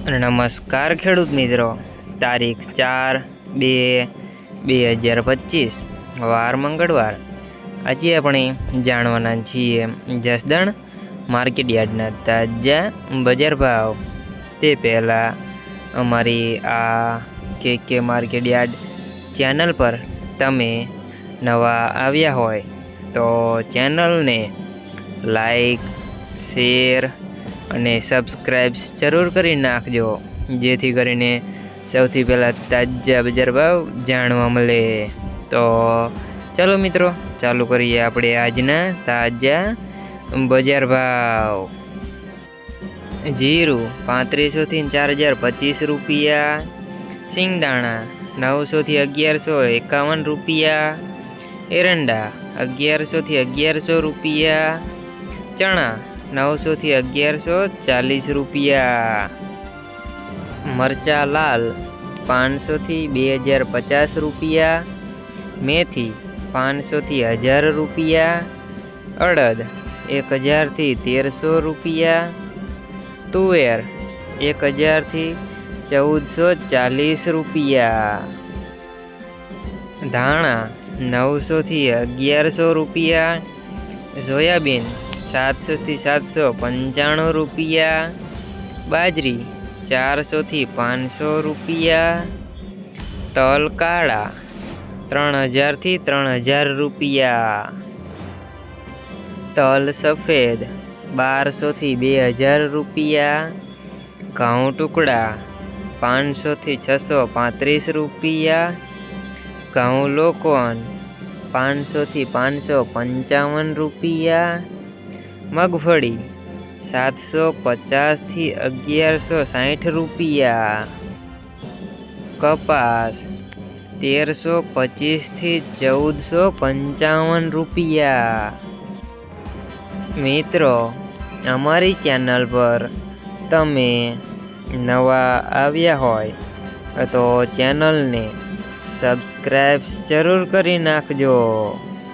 નમસ્કાર ખેડૂત મિત્રો. તારીખ ચાર બે બે હજાર પચીસ, વાર મંગળવાર. આજે આપણે જાણવાના છીએ જસદણ માર્કેટ યાર્ડના તાજા બજાર ભાવ. તે પહેલાં અમારી આ કે કે માર્કેટ યાર્ડ ચેનલ પર તમે નવા આવ્યા હોય તો ચેનલને લાઈક, શેર અને સબસ્ક્રાઈબ્સ જરૂર કરી નાખજો, જેથી કરીને સૌથી પહેલાં તાજા બજાર ભાવ જાણવા મળે. તો ચાલો મિત્રો, ચાલુ કરીએ આપણે આજના તાજા બજાર ભાવ. જીરું પાંત્રીસોથી ચાર હજાર પચીસ રૂપિયા, સિંગદાણા નવસોથી અગિયારસો એકાવન રૂપિયા, એરંડા અગિયારસોથી અગિયારસો રૂપિયા, ચણા નવસોથી અગિયારસો ચાલીસ રૂપિયા. મરચા લાલ પાંચસોથી બે હજાર પચાસ રૂપિયા. મેથી પાંચસોથી હજાર રૂપિયા. અડદ એક હજારથી તેરસો રૂપિયા. તુવેર એક હજારથી ચૌદસો ચાલીસ રૂપિયા. ધાણા નવસોથી અગિયારસો રૂપિયા. સોયાબીન સાતસોથી સાતસો પંચાણું રૂપિયા. બાજરી ચારસોથી પાંચસો રૂપિયા. તલ કાળા ત્રણ હજારથી ત્રણ હજાર રૂપિયા. તલ સફેદ બારસોથી બે હજાર રૂપિયા. ઘઉં ટુકડા પાંચસોથી છસો પાંત્રીસ રૂપિયા. ઘઉં લોકોન પાંચસોથી પાંચસો પંચાવન રૂપિયા. મગફળી સાતસો પચાસથી અગિયારસો સાઠ રૂપિયા. કપાસ તેરસો પચીસથી ચૌદસો પંચાવન રૂપિયા. મિત્રો, અમારી ચેનલ પર તમે નવા આવ્યા હોય તો ચેનલને સબસ્ક્રાઈબ જરૂર કરી નાખજો.